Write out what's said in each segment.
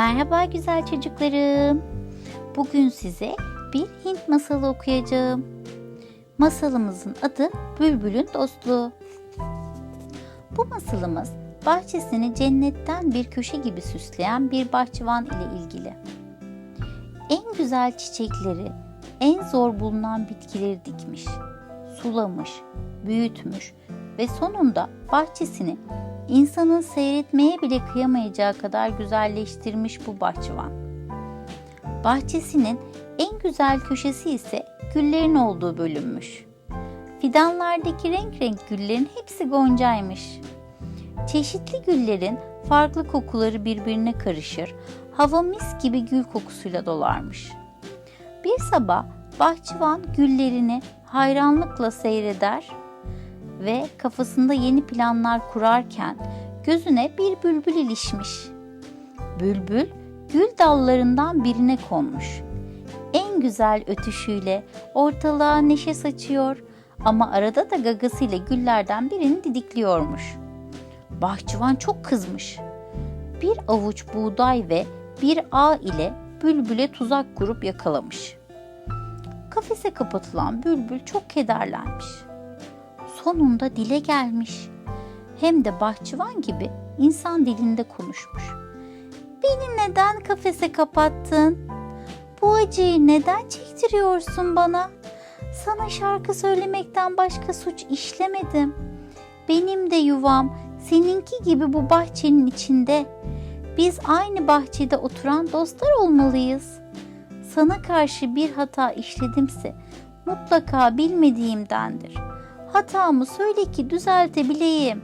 Merhaba güzel çocuklarım. Bugün size bir Hint masalı okuyacağım. Masalımızın adı Bülbül'ün Dostluğu. Bu masalımız bahçesini cennetten bir köşe gibi süsleyen bir bahçıvan ile ilgili. En güzel çiçekleri, en zor bulunan bitkileri dikmiş, sulamış, büyütmüş ve sonunda bahçesini insanın seyretmeye bile kıyamayacağı kadar güzelleştirmiş bu bahçıvan. Bahçesinin en güzel köşesi ise güllerin olduğu bölünmüş. Fidanlardaki renk renk güllerin hepsi goncaymış. Çeşitli güllerin farklı kokuları birbirine karışır, hava mis gibi gül kokusuyla dolarmış. Bir sabah bahçıvan güllerini hayranlıkla seyreder ve kafasında yeni planlar kurarken gözüne bir bülbül ilişmiş. Bülbül gül dallarından birine konmuş. En güzel ötüşüyle ortalığa neşe saçıyor ama arada da gagasıyla güllerden birini didikliyormuş. Bahçıvan çok kızmış. Bir avuç buğday ve bir ağ ile bülbüle tuzak kurup yakalamış. Kafese kapatılan bülbül çok kederlenmiş sonunda dile gelmiş. Hem de bahçıvan gibi insan dilinde konuşmuş. Beni neden kafese kapattın? Bu acıyı neden çektiriyorsun bana? Sana şarkı söylemekten başka suç işlemedim. Benim de yuvam seninki gibi bu bahçenin içinde. Biz aynı bahçede oturan dostlar olmalıyız. Sana karşı bir hata işledimse mutlaka bilmediğimdendir. Hatamı söyle ki düzeltebileyim.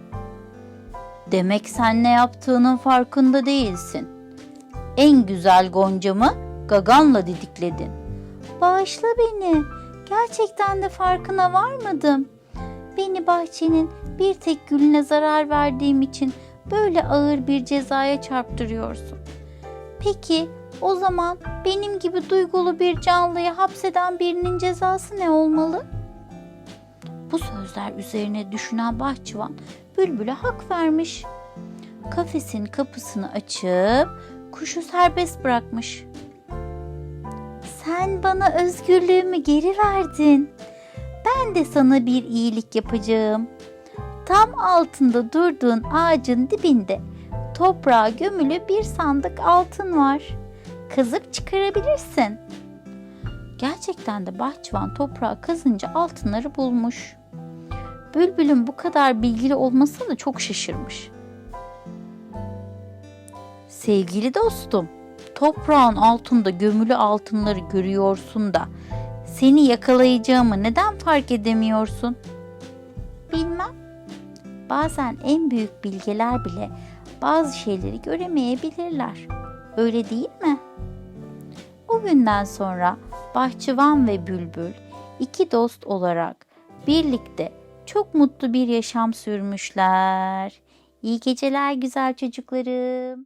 Demek sen ne yaptığının farkında değilsin. En güzel goncamı gaganla didikledin. Bağışla beni. Gerçekten de farkına varmadım. Beni bahçenin bir tek gülüne zarar verdiğim için böyle ağır bir cezaya çarptırıyorsun. Peki o zaman benim gibi duygulu bir canlıyı hapseden birinin cezası ne olmalı? Sözler üzerine düşünen bahçıvan bülbüle hak vermiş. Kafesin kapısını açıp kuşu serbest bırakmış. Sen bana özgürlüğümü geri verdin. Ben de sana bir iyilik yapacağım. Tam altında durduğun ağacın dibinde toprağa gömülü bir sandık altın var. Kazıp çıkarabilirsin. Gerçekten de bahçıvan toprağı kazınca altınları bulmuş. Bülbül'ün bu kadar bilgili olmasına da çok şaşırmış. Sevgili dostum, toprağın altında gömülü altınları görüyorsun da seni yakalayacağımı neden fark edemiyorsun? Bilmem. Bazen en büyük bilgeler bile bazı şeyleri göremeyebilirler. Öyle değil mi? O günden sonra bahçıvan ve bülbül iki dost olarak birlikte çok mutlu bir yaşam sürmüşler. İyi geceler güzel çocuklarım.